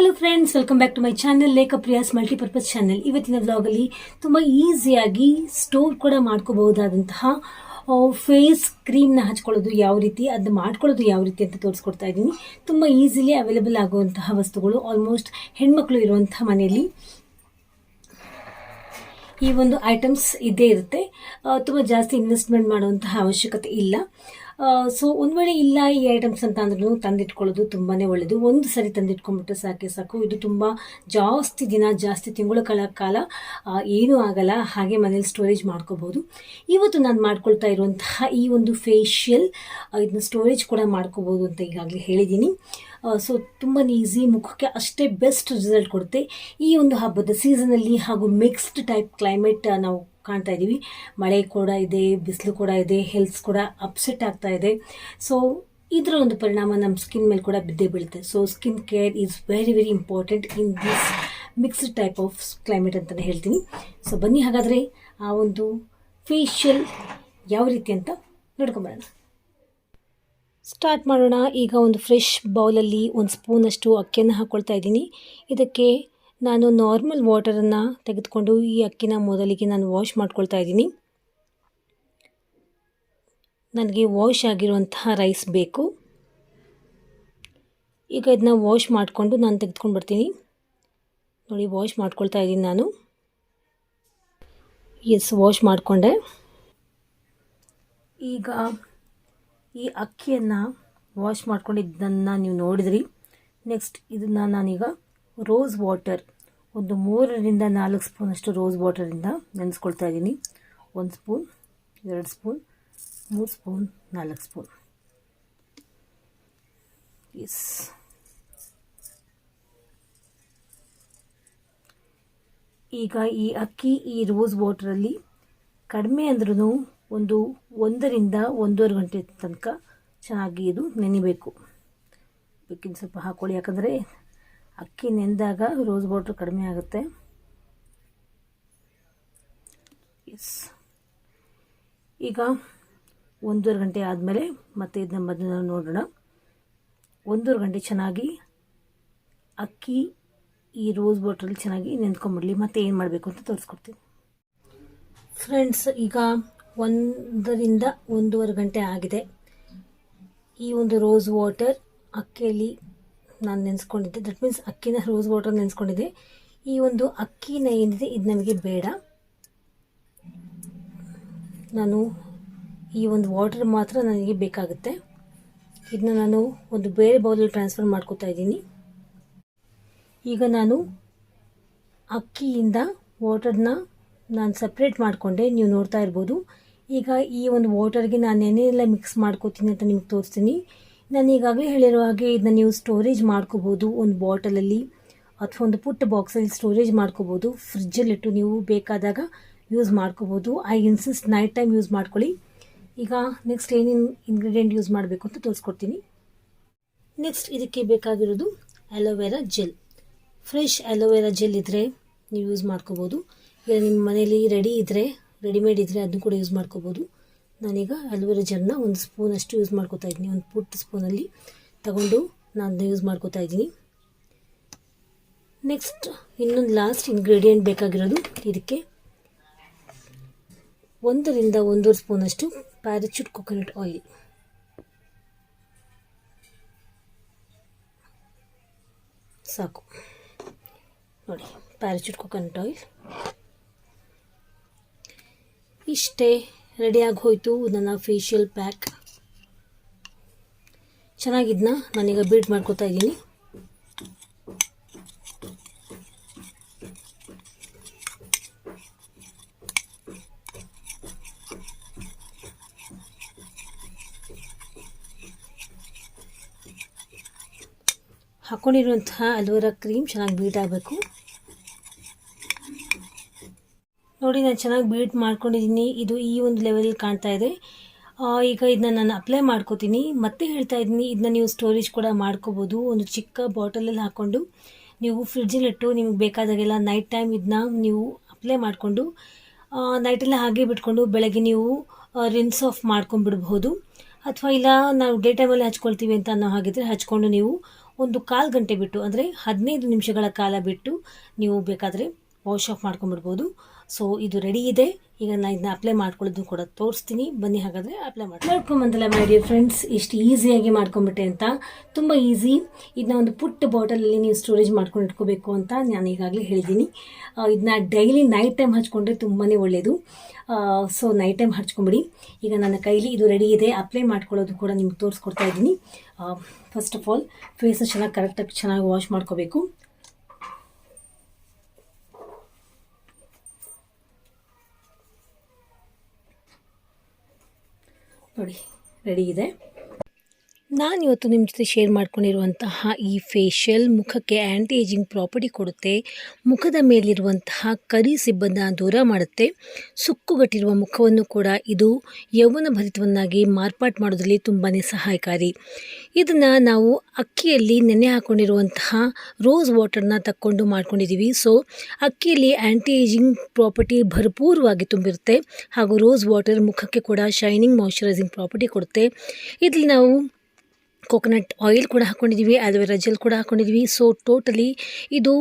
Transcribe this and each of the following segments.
Hello friends welcome back to my channel Lekha Priya's multipurpose channel ಇವತ್ತಿನ ವ್ಲಾಗಲ್ಲಿ ತುಂಬ ಈಸಿಯಾಗಿ ಸ್ಟೋರ್ ಕೂಡ ಮಾಡ್ಕೋಬಹುದಾದಂತಹ ಫೇಸ್ ಕ್ರೀಮ್ನ ಹಚ್ಕೊಳ್ಳೋದು ಯಾವ ರೀತಿ ಅದನ್ನ ಮಾಡ್ಕೊಳ್ಳೋದು ಯಾವ ರೀತಿ ಅಂತ ತೋರಿಸ್ಕೊಡ್ತಾ ಇದ್ದೀನಿ. ತುಂಬ ಈಸಿಲಿ ಅವೈಲೇಬಲ್ ಆಗುವಂತಹ ವಸ್ತುಗಳು ಆಲ್ಮೋಸ್ಟ್ ಹೆಣ್ಮಕ್ಳು ಇರುವಂತಹ ಮನೆಯಲ್ಲಿ ಈ ಒಂದು ಐಟಮ್ಸ್ ಇದ್ದೇ ಇರುತ್ತೆ. ತುಂಬ ಜಾಸ್ತಿ ಇನ್ವೆಸ್ಟ್ಮೆಂಟ್ ಮಾಡುವಂತಹ ಅವಶ್ಯಕತೆ ಇಲ್ಲ. ಸೊ ಒಂದು ವೇಳೆ ಇಲ್ಲ ಈ ಐಟಮ್ಸ್ ಅಂತ ಅಂದ್ರೂ ತಂದಿಟ್ಕೊಳ್ಳೋದು ತುಂಬಾ ಒಳ್ಳೆಯದು ಒಂದು ಸರಿ ತಂದಿಟ್ಕೊಂಡ್ಬಿಟ್ರೆ ಸಾಕೆ ಸಾಕು. ಇದು ತುಂಬ ಜಾಸ್ತಿ ದಿನ, ಜಾಸ್ತಿ ತಿಂಗಳುಗಳ ಕಾಲ ಏನೂ ಆಗಲ್ಲ. ಹಾಗೆ ಮನೇಲಿ ಸ್ಟೋರೇಜ್ ಮಾಡ್ಕೋಬೋದು. ಇವತ್ತು ನಾನು ಮಾಡ್ಕೊಳ್ತಾ ಇರುವಂತಹ ಈ ಒಂದು ಫೇಶಿಯಲ್ ಇದನ್ನ ಸ್ಟೋರೇಜ್ ಕೂಡ ಮಾಡ್ಕೋಬೋದು ಅಂತ ಈಗಾಗಲೇ ಹೇಳಿದ್ದೀನಿ. ಸೊ ತುಂಬಾ ಈಸಿ ಮುಖಕ್ಕೆ ಅಷ್ಟೇ ಬೆಸ್ಟ್ ರಿಸಲ್ಟ್ ಕೊಡುತ್ತೆ. ಈ ಒಂದು ಹಬ್ಬದ ಸೀಸನಲ್ಲಿ ಹಾಗೂ ಮಿಕ್ಸ್ಡ್ ಟೈಪ್ ಕ್ಲೈಮೇಟ್ ನಾವು ಕಾಣ್ತಾ ಇದ್ದೀವಿ. ಮಳೆ ಕೂಡ ಇದೆ, ಬಿಸಿಲು ಕೂಡ ಇದೆ ಹೆಲ್ತ್ ಕೂಡ ಅಪ್ಸೆಟ್ ಆಗ್ತಾ ಇದೆ. ಸೊ ಇದರ ಒಂದು ಪರಿಣಾಮ ನಮ್ಮ ಸ್ಕಿನ್ ಮೇಲೆ ಕೂಡ ಬಿದ್ದೆ ಬೀಳುತ್ತೆ. So skin care is very very important in this mixed type of climate ಅಂತಲೇ ಹೇಳ್ತೀನಿ. ಸೊ ಬನ್ನಿ ಹಾಗಾದರೆ ಆ ಒಂದು ಫೇಶಿಯಲ್ ಯಾವ ರೀತಿ ಅಂತ ನೋಡ್ಕೊಂಬರೋಣ. ಸ್ಟಾರ್ಟ್ ಮಾಡೋಣ. ಈಗ ಒಂದು ಫ್ರೆಶ್ ಬೌಲಲ್ಲಿ ಒಂದು ಸ್ಪೂನಷ್ಟು ಅಕ್ಕಿಯನ್ನು ಹಾಕ್ಕೊಳ್ತಾ ಇದ್ದೀನಿ. ಇದಕ್ಕೆ ನಾನು ನಾರ್ಮಲ್ ವಾಟರನ್ನು ತೆಗೆದುಕೊಂಡು ಈ ಅಕ್ಕಿನ ಮೊದಲಿಗೆ ನಾನು ವಾಶ್ ಮಾಡ್ಕೊಳ್ತಾ ಇದ್ದೀನಿ. ನನಗೆ ವಾಶ್ ಆಗಿರುವಂತಹ ರೈಸ್ ಬೇಕು. ಈಗ ಇದನ್ನ ವಾಶ್ ಮಾಡಿಕೊಂಡು ನಾನು ತೆಗೆದುಕೊಂಡು ಬರ್ತೀನಿ. ನೋಡಿ, ವಾಶ್ ಮಾಡ್ಕೊಳ್ತಾ ಇದ್ದೀನಿ ನಾನು. ಎಸ್, ವಾಶ್ ಮಾಡಿಕೊಂಡೆ. ಈಗ ಈ ಅಕ್ಕಿಯನ್ನು ವಾಶ್ ಮಾಡ್ಕೊಂಡಿದ್ದನ್ನು ನೀವು ನೋಡಿದ್ರಿ. ನೆಕ್ಸ್ಟ್ ಇದನ್ನು ನಾನೀಗ ರೋಸ್ ವಾಟರ್ ಒಂದು ಮೂರರಿಂದ ನಾಲ್ಕು ಸ್ಪೂನಷ್ಟು ರೋಸ್ ವಾಟರಿಂದ ನೆನೆಸ್ಕೊಳ್ತಾ ಇದ್ದೀನಿ. ಒಂದು ಸ್ಪೂನ್, ಎರಡು ಸ್ಪೂನ್, ಮೂರು ಸ್ಪೂನ್, ನಾಲ್ಕು ಸ್ಪೂನ್. ಎಸ್ ಈಗ ಈ ಅಕ್ಕಿ, ಈ ರೋಸ್ ವಾಟರಲ್ಲಿ ಕಡಿಮೆ ಅಂದ್ರೂ ಒಂದು ಒಂದರಿಂದ ಒಂದೂವರೆ ಗಂಟೆ ತನಕ ಚೆನ್ನಾಗಿ ಇದು ನೆನಿಬೇಕು. ಬೇಕಿನ ಸ್ವಲ್ಪ ಹಾಕ್ಕೊಳ್ಳಿ ಯಾಕಂದರೆ ಅಕ್ಕಿ ನೆಂದಾಗ ರೋಸ್ ವಾಟ್ರ್ ಕಡಿಮೆ ಆಗುತ್ತೆ. ಎಸ್ ಈಗ ಒಂದೂವರೆ ಗಂಟೆ ಆದಮೇಲೆ ಮತ್ತೆ ಇದನ್ನ ಮೊದಲು ನೋಡೋಣ. ಒಂದೂವರೆ ಗಂಟೆ ಚೆನ್ನಾಗಿ ಅಕ್ಕಿ ಈ ರೋಸ್ ವಾಟ್ರಲ್ಲಿ ಚೆನ್ನಾಗಿ ನೆಂದ್ಕೊಂಬಿಡಲಿ ಮತ್ತೆ ಏನು ಮಾಡಬೇಕು ಅಂತ ತೋರಿಸ್ಕೊಡ್ತೀನಿ. ಫ್ರೆಂಡ್ಸ್ ಈಗ ಒಂದರಿಂದ ಒಂದೂವರೆ ಗಂಟೆ ಆಗಿದೆ. ಈ ಒಂದು ರೋಸ್ ವಾಟರ್ ಅಕ್ಕಿಯಲ್ಲಿ ನಾನು ನೆನೆಸ್ಕೊಂಡಿದ್ದೆ. ದಟ್ ಮೀನ್ಸ್ ಅಕ್ಕಿನ ರೋಸ್ ವಾಟರ್ ನೆನೆಸ್ಕೊಂಡಿದ್ದೆ. ಈ ಒಂದು ಅಕ್ಕಿನ ಏನಿದೆ ಇದು ನನಗೆ ಬೇಡ. ನಾನು ಈ ಒಂದು ವಾಟರ್ ಮಾತ್ರ ನನಗೆ ಬೇಕಾಗುತ್ತೆ. ಇದನ್ನ ನಾನು ಒಂದು ಬೇರೆ ಬೌಲಲ್ಲಿ ಟ್ರಾನ್ಸ್ಫರ್ ಮಾಡ್ಕೋತಾ ಇದ್ದೀನಿ. ಈಗ ನಾನು ಅಕ್ಕಿಯಿಂದ ವಾಟರ್ನ ನಾನು ಸಪ್ರೇಟ್ ಮಾಡಿಕೊಂಡೆ. ನೀವು ನೋಡ್ತಾ ಇರ್ಬೋದು. ಈಗ ಈ ಒಂದು ವಾಟರ್ಗೆ ನಾನು ಏನೆಲ್ಲ ಮಿಕ್ಸ್ ಮಾಡ್ಕೋತೀನಿ ಅಂತ ನಿಮ್ಗೆ ತೋರಿಸ್ತೀನಿ. ನಾನು ಈಗಾಗಲೇ ಹೇಳಿರೋ ಹಾಗೆ ಇದನ್ನ ನೀವು ಸ್ಟೋರೇಜ್ ಮಾಡ್ಕೋಬೋದು ಒಂದು ಬಾಟಲಲ್ಲಿ ಅಥವಾ ಒಂದು ಪುಟ್ಟ ಬಾಕ್ಸಲ್ಲಿ ಸ್ಟೋರೇಜ್ ಮಾಡ್ಕೋಬೋದು. ಫ್ರಿಜ್ಜಲ್ಲಿಟ್ಟು ನೀವು ಬೇಕಾದಾಗ ಯೂಸ್ ಮಾಡ್ಕೋಬೋದು. I insist night time use ಮಾಡ್ಕೊಳ್ಳಿ. ಈಗ ನೆಕ್ಸ್ಟ್ ಏನೇನು ಇಂಗ್ರೀಡಿಯೆಂಟ್ ಯೂಸ್ ಮಾಡಬೇಕು ಅಂತ ತೋರಿಸ್ಕೊಡ್ತೀನಿ. ನೆಕ್ಸ್ಟ್ ಇದಕ್ಕೆ ಬೇಕಾಗಿರೋದು aloe vera gel fresh aloe vera gel ಇದ್ದರೆ ನೀವು ಯೂಸ್ ಮಾಡ್ಕೋಬೋದು. ಇಲ್ಲ ನಿಮ್ಮ ಮನೇಲಿ ರೆಡಿ ಇದ್ದರೆ ರೆಡಿಮೇಡ್ ಇದ್ದರೆ ಅದನ್ನು ಕೂಡ ಯೂಸ್ ಮಾಡ್ಕೋಬೋದು. ನಾನೀಗ ಅಲೋವೆರಾ ಜೆಲ್ನ ಒಂದು ಸ್ಪೂನಷ್ಟು ಯೂಸ್ ಮಾಡ್ಕೋತಾ ಇದ್ದೀನಿ. ಒಂದು ಪುಟ್ಟ ಸ್ಪೂನಲ್ಲಿ ತಗೊಂಡು ನಾನು ಅದನ್ನ ಯೂಸ್ ಮಾಡ್ಕೋತಾ ಇದ್ದೀನಿ. ನೆಕ್ಸ್ಟ್ ಇನ್ನೊಂದು ಲಾಸ್ಟ್ ಇಂಗ್ರೀಡಿಯೆಂಟ್ ಬೇಕಾಗಿರೋದು ಇದಕ್ಕೆ ಒಂದರಿಂದ ಒಂದೂವರೆ ಸ್ಪೂನಷ್ಟು ಪ್ಯಾರಚೂಟ್ ಕೊಕೊನಟ್ ಆಯಿಲ್ ಸಾಕು. ನೋಡಿ ಪ್ಯಾರಚೂಟ್ ಕೊಕೊನಟ್ ಆಯಿಲ್ ಇಷ್ಟೇ ರೆಡಿಯಾಗಿ ಹೋಯಿತು ನನ್ನ ಫೇಶಿಯಲ್ ಪ್ಯಾಕ್ ಚೆನ್ನಾಗಿದ್ನ? ನಾನೀಗ ಬೀಟ್ ಮಾಡ್ಕೋತಾ ಇದ್ದೀನಿ. ಹಾಕ್ಕೊಂಡಿರುವಂತಹ ಅಲ್ವರ ಕ್ರೀಮ್ ಚೆನ್ನಾಗಿ ಬೀಟ್ ಆಗಬೇಕು. ನೋಡಿ ನಾನು ಚೆನ್ನಾಗಿ ಬೀಟ್ ಮಾಡ್ಕೊಂಡಿದ್ದೀನಿ ಇದು ಈ ಒಂದು ಲೆವೆಲ್ ಕಾಣ್ತಾ ಇದೆ. ಈಗ ಇದನ್ನ ನಾನು ಅಪ್ಲೈ ಮಾಡ್ಕೋತೀನಿ. ಮತ್ತೆ ಹೇಳ್ತಾ ಇದ್ದೀನಿ ಇದನ್ನ ನೀವು ಸ್ಟೋರೇಜ್ ಕೂಡ ಮಾಡ್ಕೋಬೋದು. ಒಂದು ಚಿಕ್ಕ ಬಾಟಲಲ್ಲಿ ಹಾಕ್ಕೊಂಡು ನೀವು ಫ್ರಿಡ್ಜಲ್ಲಿಟ್ಟು ನಿಮಗೆ ಬೇಕಾದಾಗೆಲ್ಲ ನೈಟ್ ಟೈಮ್ ಇದನ್ನ ನೀವು ಅಪ್ಲೈ ಮಾಡಿಕೊಂಡು ನೈಟೆಲ್ಲ ಹಾಗೆ ಬಿಟ್ಕೊಂಡು ಬೆಳಗ್ಗೆ ನೀವು ರಿನ್ಸ್ ಆಫ್ ಮಾಡ್ಕೊಂಡ್ಬಿಡ್ಬಹುದು. ಅಥವಾ ಇಲ್ಲ ನಾವು ಡೇ ಟೈಮಲ್ಲಿ ಹಚ್ಕೊಳ್ತೀವಿ ಅಂತ ಅನ್ನೋ ಹಾಗಿದ್ರೆ ಹಚ್ಕೊಂಡು ನೀವು ಒಂದು ಕಾಲು ಗಂಟೆ ಬಿಟ್ಟು, ಅಂದರೆ ಹದಿನೈದು ನಿಮಿಷಗಳ ಕಾಲ ಬಿಟ್ಟು ನೀವು ಬೇಕಾದರೆ ವಾಶ್ ಆಫ್ ಮಾಡ್ಕೊಂಡ್ಬಿಡ್ಬೋದು. ಸೊ ಇದು ರೆಡಿ ಇದೆ. ಈಗ ನಾನು ಇದನ್ನ ಅಪ್ಲೈ ಮಾಡ್ಕೊಳ್ಳೋದು ಕೂಡ ತೋರಿಸ್ತೀನಿ. ಬನ್ನಿ ಹಾಗಾದರೆ ಅಪ್ಲೈ ಮಾಡಿ ಮಾಡ್ಕೊಂಬಂದಲ್ಲ ಮೈ ಡಿಯರ್ ಫ್ರೆಂಡ್ಸ್ ಎಷ್ಟು ಈಸಿಯಾಗಿ ಮಾಡ್ಕೊಂಬಿಟ್ಟೆ ಅಂತ. ತುಂಬ ಈಸಿ ಇದನ್ನ ಒಂದು ಪುಟ್ಟ ಬಾಟಲಲ್ಲಿ ನೀವು ಸ್ಟೋರೇಜ್ ಮಾಡ್ಕೊಂಡು ಇಟ್ಕೋಬೇಕು ಅಂತ ನಾನು ಈಗಾಗಲೇ ಹೇಳಿದ್ದೀನಿ. ಇದನ್ನ ಡೈಲಿ ನೈಟ್ ಟೈಮ್ ಹಚ್ಕೊಂಡ್ರೆ ತುಂಬಾ ಒಳ್ಳೆಯದು ಸೊ ನೈಟ್ ಟೈಮ್ ಹಚ್ಕೊಂಬಿಡಿ. ಈಗ ನನ್ನ ಕೈಲಿ ಇದು ರೆಡಿ ಇದೆ. ಅಪ್ಲೈ ಮಾಡ್ಕೊಳ್ಳೋದು ಕೂಡ ನಿಮ್ಗೆ ತೋರಿಸ್ಕೊಡ್ತಾ ಇದ್ದೀನಿ. ಫಸ್ಟ್ ಆಫ್ ಆಲ್ ಫೇಸ್ನ ಚೆನ್ನಾಗಿ ಕರೆಕ್ಟಾಗಿ ಚೆನ್ನಾಗಿ ವಾಶ್ ಮಾಡ್ಕೋಬೇಕು. ನೋಡಿ ರೆಡಿ ಇದೆ. ನಾನಿವತ್ತು ನಿಮ್ಮ ಜೊತೆ ಶೇರ್ ಮಾಡ್ಕೊಂಡಿರುವಂತಹ ಈ ಫೇಶಿಯಲ್ ಮುಖಕ್ಕೆ ಆ್ಯಂಟಿ ಏಜಿಂಗ್ ಪ್ರಾಪರ್ಟಿ ಕೊಡುತ್ತೆ. ಮುಖದ ಮೇಲಿರುವಂತಹ ಕರಿ ಸಿಬ್ಬಂದ ದೂರ ಮಾಡುತ್ತೆ. ಸುಕ್ಕುಗಟ್ಟಿರುವ ಮುಖವನ್ನು ಕೂಡ ಇದು ಯೌವನ ಭರಿತವನ್ನಾಗಿ ಮಾರ್ಪಾಟು ಮಾಡೋದ್ರಲ್ಲಿ ತುಂಬಾ ಸಹಾಯಕಾರಿ. ಇದನ್ನು ನಾವು ಅಕ್ಕಿಯಲ್ಲಿ ನೆನೆ ಹಾಕ್ಕೊಂಡಿರುವಂತಹ ರೋಸ್ ವಾಟರ್ನ ತಕ್ಕೊಂಡು ಮಾಡ್ಕೊಂಡಿದ್ದೀವಿ ಸೊ ಅಕ್ಕಿಯಲ್ಲಿ ಆ್ಯಂಟಿ ಏಜಿಂಗ್ ಪ್ರಾಪರ್ಟಿ ಭರಪೂರವಾಗಿ ತುಂಬಿರುತ್ತೆ. ಹಾಗೂ ರೋಸ್ ವಾಟರ್ ಮುಖಕ್ಕೆ ಕೂಡ ಶೈನಿಂಗ್ ಮಾಯಿಶ್ಚರೈಸಿಂಗ್ ಪ್ರಾಪರ್ಟಿ ಕೊಡುತ್ತೆ. ಇದರಲ್ಲಿ ನಾವು ಕೋಕೋನಟ್ ಆಯಿಲ್ ಕೂಡ ಹಾಕ್ಕೊಂಡಿದ್ದೀವಿ ಆಲೋವೆರಾ ಜೆಲ್ ಕೂಡ ಹಾಕ್ಕೊಂಡಿದ್ದೀವಿ ಸೊ ಟೋಟಲಿ ಇದು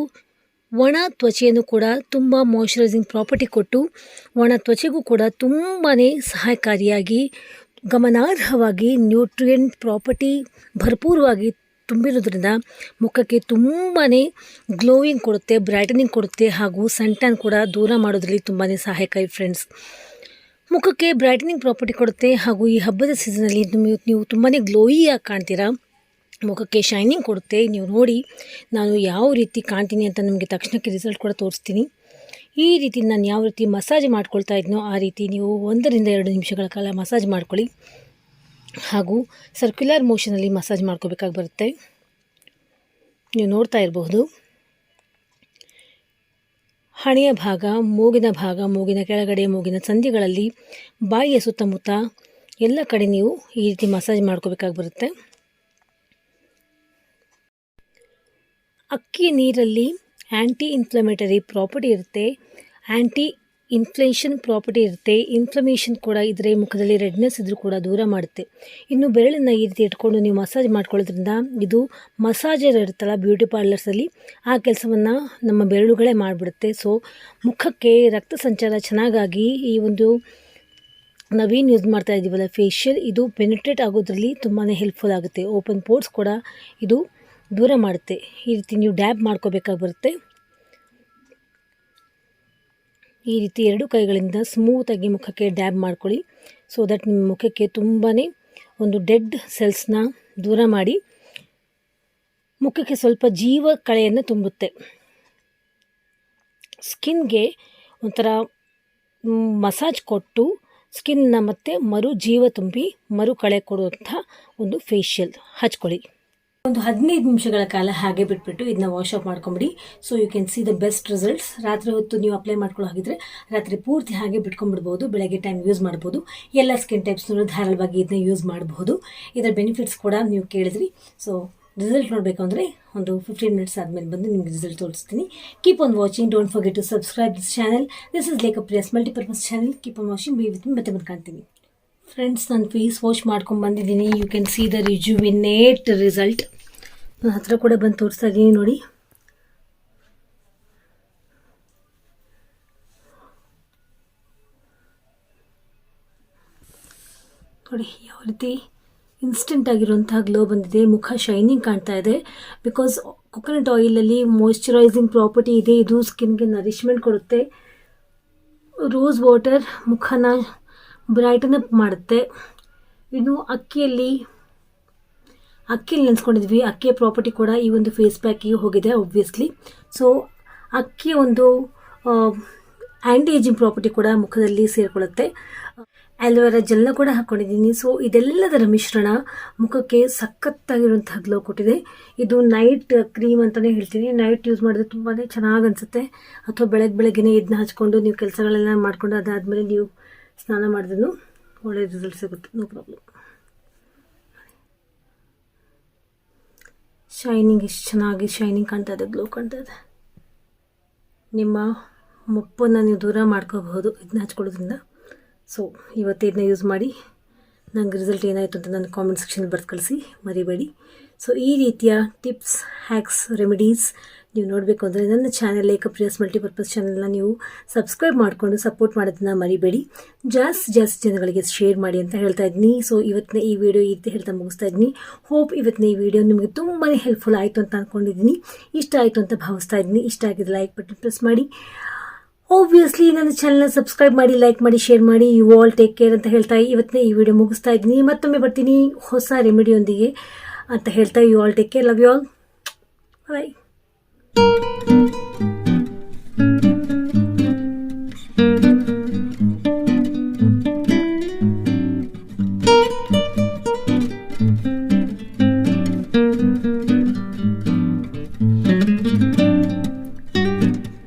ಒಣ ತ್ವಚೆಯನ್ನು ಕೂಡ ತುಂಬ ಮಾಯಶ್ಚರೈಸಿಂಗ್ ಪ್ರಾಪರ್ಟಿ ಕೊಟ್ಟು ಒಣ ತ್ವಚೆಗೂ ಕೂಡ ತುಂಬಾ ಸಹಾಯಕಾರಿಯಾಗಿ ಗಮನಾರ್ಹವಾಗಿ ನ್ಯೂಟ್ರಿಯೆಂಟ್ ಪ್ರಾಪರ್ಟಿ ಭರ್ಪೂರವಾಗಿ ತುಂಬಿರೋದ್ರಿಂದ ಮುಖಕ್ಕೆ ತುಂಬಾ ಗ್ಲೋಯಿಂಗ್ ಕೊಡುತ್ತೆ ಬ್ರೈಟನಿಂಗ್ ಕೊಡುತ್ತೆ ಹಾಗೂ ಸಂಟನ್ ಕೂಡ ದೂರ ಮಾಡೋದ್ರಲ್ಲಿ ತುಂಬಾ ಸಹಾಯಕಾರಿ ಫ್ರೆಂಡ್ಸ್ ಮುಖಕ್ಕೆ ಬ್ರೈಟನಿಂಗ್ ಪ್ರಾಪರ್ಟಿ ಕೊಡುತ್ತೆ. ಹಾಗೂ ಈ ಹಬ್ಬದ ಸೀಸನಲ್ಲಿ ನೀವು ತುಂಬಾ ಗ್ಲೋಯಿಯಾಗಿ ಕಾಣ್ತೀರಾ? ಮುಖಕ್ಕೆ ಶೈನಿಂಗ್ ಕೊಡುತ್ತೆ. ನೀವು ನೋಡಿ, ನಾನು ಯಾವ ರೀತಿ ಕಾಣ್ತೀನಿ ಅಂತ ನಿಮಗೆ ತಕ್ಷಣಕ್ಕೆ ರಿಸಲ್ಟ್ ಕೂಡ ತೋರಿಸ್ತೀನಿ. ಈ ರೀತಿ ನಾನು ಯಾವ ರೀತಿ ಮಸಾಜ್ ಮಾಡ್ಕೊಳ್ತಾ ಇದ್ನೋ ಆ ರೀತಿ ನೀವು ಒಂದರಿಂದ ಎರಡು ನಿಮಿಷಗಳ ಕಾಲ ಮಸಾಜ್ ಮಾಡ್ಕೊಳ್ಳಿ. ಹಾಗೂ ಸರ್ಕ್ಯುಲರ್ ಮೋಷನಲ್ಲಿ ಮಸಾಜ್ ಮಾಡ್ಕೋಬೇಕಾಗಿ ಬರುತ್ತೆ. ನೀವು ನೋಡ್ತಾ ಇರಬಹುದು. ಹಣೆಯ ಭಾಗ, ಮೂಗಿನ ಭಾಗ, ಮೂಗಿನ ಕೆಳಗಡೆ, ಮೂಗಿನ ಸಂಧಿಗಳಲ್ಲಿ ಬಾಯಿಯ ಸುತ್ತಮುತ್ತ ಎಲ್ಲ ಕಡೆ ನೀವು ಈ ರೀತಿ ಮಸಾಜ್ ಮಾಡ್ಕೋಬೇಕಾಗಿ ಬರುತ್ತೆ. ಅಕ್ಕಿ ನೀರಲ್ಲಿ ಆ್ಯಂಟಿ ಇನ್ಫ್ಲಮೇಟರಿ ಪ್ರಾಪರ್ಟಿ ಇರುತ್ತೆ. ಆ್ಯಂಟಿ ಇನ್ಫ್ಲೇಷನ್ ಪ್ರಾಪರ್ಟಿ ಇರುತ್ತೆ ಇನ್ಫ್ಲಮೇಷನ್ ಕೂಡ ಇದ್ದರೆ ಮುಖದಲ್ಲಿ ರೆಡ್ನೆಸ್ ಇದ್ರೂ ಕೂಡ ದೂರ ಮಾಡುತ್ತೆ. ಇನ್ನು ಬೆರಳನ್ನು ಈ ರೀತಿ ಇಟ್ಕೊಂಡು ನೀವು ಮಸಾಜ್ ಮಾಡ್ಕೊಳ್ಳೋದ್ರಿಂದ ಇದು ಮಸಾಜರ್ ಇರುತ್ತಲ್ಲ ಬ್ಯೂಟಿ ಪಾರ್ಲರ್ಸಲ್ಲಿ ಆ ಕೆಲಸವನ್ನು ನಮ್ಮ ಬೆರಳುಗಳೇ ಮಾಡಿಬಿಡುತ್ತೆ. ಸೊ ಮುಖಕ್ಕೆ ರಕ್ತ ಸಂಚಾರ ಚೆನ್ನಾಗಾಗಿ ಈ ಒಂದು ನಾವೇನು ಯೂಸ್ ಮಾಡ್ತಾ ಇದ್ದೀವಲ್ಲ ಫೇಶಿಯಲ್ ಇದು ಪೆನಿಟ್ರೇಟ್ ಆಗೋದ್ರಲ್ಲಿ ತುಂಬಾ ಹೆಲ್ಪ್ಫುಲ್ ಆಗುತ್ತೆ. ಓಪನ್ ಪೋರ್ಟ್ಸ್ ಕೂಡ ಇದು ದೂರ ಮಾಡುತ್ತೆ. ಈ ರೀತಿ ನೀವು ಡ್ಯಾಬ್ ಮಾಡ್ಕೋಬೇಕಾಗಿ ಬರುತ್ತೆ ಈ ರೀತಿ ಎರಡು ಕೈಗಳಿಂದ ಸ್ಮೂತಾಗಿ ಮುಖಕ್ಕೆ ಡ್ಯಾಬ್ ಮಾಡ್ಕೊಳ್ಳಿ. ಸೊ ದಟ್ ನಿಮ್ಮ ಮುಖಕ್ಕೆ ತುಂಬಾ ಒಂದು ಡೆಡ್ ಸೆಲ್ಸ್ನ ದೂರ ಮಾಡಿ ಮುಖಕ್ಕೆ ಸ್ವಲ್ಪ ಜೀವ ಕಳೆಯನ್ನು ತುಂಬುತ್ತೆ. ಸ್ಕಿನ್ಗೆ ಒಂಥರ ಮಸಾಜ್ ಕೊಟ್ಟು ಸ್ಕಿನ್ನ ಮತ್ತೆ ಮರು ಜೀವ ತುಂಬಿ ಮರು ಕಳೆ ಕೊಡುವಂಥ ಒಂದು ಫೇಶಿಯಲ್ ಹಚ್ಕೊಳ್ಳಿ. ಒಂದು ಹದಿನೈದು ನಿಮಿಷಗಳ ಕಾಲ ಹಾಗೆ ಬಿಟ್ಬಿಟ್ಟು ಇದನ್ನ ವಾಶ್ ಅಪ್ ಮಾಡ್ಕೊಂಬಿಡಿ. So you can see the best results ರಾತ್ರಿ ಹೊತ್ತು ನೀವು ಅಪ್ಲೈ ಮಾಡ್ಕೊಳ್ಳೋ ಹಾಗಿದ್ರೆ ರಾತ್ರಿ ಪೂರ್ತಿ ಹಾಗೆ ಬಿಟ್ಕೊಂಡ್ಬಿಡ್ಬೋದು ಬೆಳಗ್ಗೆ ಟೈಮ್ ಯೂಸ್ ಮಾಡ್ಬೋದು. ಎಲ್ಲ ಸ್ಕಿನ್ ಟೈಪ್ಸ್ನೂ ಧಾರಾಳವಾಗಿ ಇದನ್ನ ಯೂಸ್ ಮಾಡಬಹುದು ಇದರ ಬೆನಿಫಿಟ್ಸ್ ಕೂಡ ನೀವು ಕೇಳಿದ್ರಿ. ಸೊ ರಿಸಲ್ಟ್ ನೋಡಬೇಕು ಅಂದರೆ ಒಂದು ಫಿಫ್ಟೀನ್ ಮಿನಿಟ್ಸ್ ಆದಮೇಲೆ ಬಂದು ನಿಮಗೆ ರಿಸಲ್ಟ್ ತೋರಿಸ್ತೀನಿ. Keep on watching don't forget to subscribe this channel this is like a Priya's multipurpose channel keep on watching be with ಮತ್ತೆ ಕಾಣ್ತೀನಿ. ಫ್ರೆಂಡ್ಸ್ ನಾನು ಫೇಸ್ ವಾಶ್ ಮಾಡ್ಕೊಂಡು ಬಂದಿದ್ದೀನಿ. You can see the rejuvenate result ನನ್ನ ಹತ್ರ ಕೂಡ ಬಂದು ತೋರಿಸ್ತಾ ಇದ್ದೀನಿ ನೋಡಿ. ನೋಡಿ, ಯಾವ ರೀತಿ ಇನ್ಸ್ಟೆಂಟ್ ಆಗಿರುವಂತಹ ಗ್ಲೋ ಬಂದಿದೆ. ಮುಖ ಶೈನಿಂಗ್ ಕಾಣ್ತಾ ಇದೆ. ಬಿಕಾಸ್ ಕೊಕೊನಟ್ ಆಯಿಲಲ್ಲಿ ಮಾಯಶ್ಚರೈಸಿಂಗ್ ಪ್ರಾಪರ್ಟಿ ಇದೆ. ಇದು ಸ್ಕಿನ್ಗೆ ನರಿಶ್ಮೆಂಟ್ ಕೊಡುತ್ತೆ. ರೋಸ್ ವಾಟರ್ ಮುಖನ ಬ್ರೈಟನ್ ಅಪ್ ಮಾಡುತ್ತೆ. ಇನ್ನು ಅಕ್ಕಿಯಲ್ಲಿ ಅಕ್ಕಿಯಲ್ಲಿ ನೆನೆಸ್ಕೊಂಡಿದ್ವಿ, ಅಕ್ಕಿಯ ಪ್ರಾಪರ್ಟಿ ಕೂಡ ಈ ಒಂದು ಫೇಸ್ ಪ್ಯಾಕಿಗೆ ಹೋಗಿದೆ ಒಬ್ವಿಯಸ್ಲಿ ಸೊ ಅಕ್ಕಿಯ ಒಂದು ಆ್ಯಂಟಿ ಏಜಿಂಗ್ ಪ್ರಾಪರ್ಟಿ ಕೂಡ ಮುಖದಲ್ಲಿ ಸೇರಿಕೊಳ್ಳುತ್ತೆ. ಆಲೋವೆರಾ ಜೆಲ್ನ ಕೂಡ ಹಾಕ್ಕೊಂಡಿದ್ದೀನಿ ಸೊ ಇದೆಲ್ಲದರ ಮಿಶ್ರಣ ಮುಖಕ್ಕೆ ಸಖತ್ತಾಗಿರುವಂತಹ ಗ್ಲೋ ಕೊಟ್ಟಿದೆ. ಇದು ನೈಟ್ ಕ್ರೀಮ್ ಅಂತಲೇ ಹೇಳ್ತೀನಿ. ನೈಟ್ ಯೂಸ್ ಮಾಡಿದ್ರೆ ತುಂಬಾ ಚೆನ್ನಾಗಿ ಅನಿಸುತ್ತೆ. ಅಥವಾ ಬೆಳಗ್ಗೆ ಬೆಳಗ್ಗೆನೇ ಇದನ್ನ ಹಚ್ಕೊಂಡು ನೀವು ಕೆಲಸಗಳೆಲ್ಲ ಮಾಡಿಕೊಂಡು ಅದಾದಮೇಲೆ ನೀವು ಸ್ನಾನ ಮಾಡಿದ್ರೂ ಒಳ್ಳೆ ರಿಸಲ್ಟ್ ಸಿಗುತ್ತೆ ನೋ ಪ್ರಾಬ್ಲಮ್ ಶೈನಿಂಗ್ ಎಷ್ಟು ಚೆನ್ನಾಗಿ ಶೈನಿಂಗ್ ಕಾಣ್ತಾ ಇದೆ ಗ್ಲೋ ಕಾಣ್ತಾ ಇದೆ. ನಿಮ್ಮ ಮುಪ್ಪನ್ನು ನೀವು ದೂರ ಮಾಡ್ಕೋಬಹುದು, ಇದನ್ನ ಹಚ್ಕೊಳ್ಳೋದ್ರಿಂದ. ಸೊ ಇವತ್ತು ಇದನ್ನ ಯೂಸ್ ಮಾಡಿ ನನಗೆ ರಿಸಲ್ಟ್ ಏನಾಯಿತು ಅಂತ ನನ್ನ ಕಾಮೆಂಟ್ ಸೆಕ್ಷನ್ ಬರ್ದು ಕಳಿಸಿ, ಮರಿಬೇಡಿ. ಸೊ ಈ ರೀತಿಯ ಟಿಪ್ಸ್ ಹ್ಯಾಕ್ಸ್ ರೆಮಿಡೀಸ್ ನೀವು ನೋಡಬೇಕು ಅಂದರೆ ನನ್ನ ಚಾನಲ್ ಏಕಪ್ರಿಯಸ್ ಮಲ್ಟಿಪರ್ಪಸ್ ಚಾನಲ್ನ ನೀವು ಸಬ್ಸ್ಕ್ರೈಬ್ ಮಾಡಿಕೊಂಡು ಸಪೋರ್ಟ್ ಮಾಡೋದನ್ನ ಮರಿಬೇಡಿ. ಜಾಸ್ತಿ ಜಾಸ್ತಿ ಜನಗಳಿಗೆ ಶೇರ್ ಮಾಡಿ ಅಂತ ಹೇಳ್ತಾ ಇದ್ದೀನಿ. ಸೊ ಇವತ್ತಿನ ಈ ವಿಡಿಯೋ ಈ ಹೇಳ್ತಾ ಮುಗಿಸ್ತಾ ಇದ್ದೀನಿ. ಹೋಪ್ ಇವತ್ತಿನ ಈ ವಿಡಿಯೋ ನಿಮಗೆ ತುಂಬಾ ಹೆಲ್ಪ್ಫುಲ್ ಆಯಿತು ಅಂತ ಅಂದ್ಕೊಂಡಿದ್ದೀನಿ ಇಷ್ಟ ಆಯಿತು ಅಂತ ಭಾವಿಸ್ತಾ ಇದ್ದೀನಿ. ಇಷ್ಟ ಆಗಿದ್ರೆ ಲೈಕ್ ಬಟನ್ ಪ್ರೆಸ್ ಮಾಡಿ. ಓಬ್ವಿಯಸ್ಲಿ ನನ್ನ ಚಾನಲ್ನ ಸಬ್ಸ್ಕ್ರೈಬ್ ಮಾಡಿ ಲೈಕ್ ಮಾಡಿ ಶೇರ್ ಮಾಡಿ. ಯು ಆಲ್ ಟೇಕ್ ಕೇರ್ ಅಂತ ಹೇಳ್ತಾ ಇವತ್ತಿನ ಈ ವಿಡಿಯೋ ಮುಗಿಸ್ತಾ ಇದ್ದೀನಿ. ಮತ್ತೊಮ್ಮೆ ಬರ್ತೀನಿ. ಹೊಸ ರೆಮಿಡಿಯೊಂದಿಗೆ ಅಂತ ಹೇಳ್ತಾ you all take care love you all bye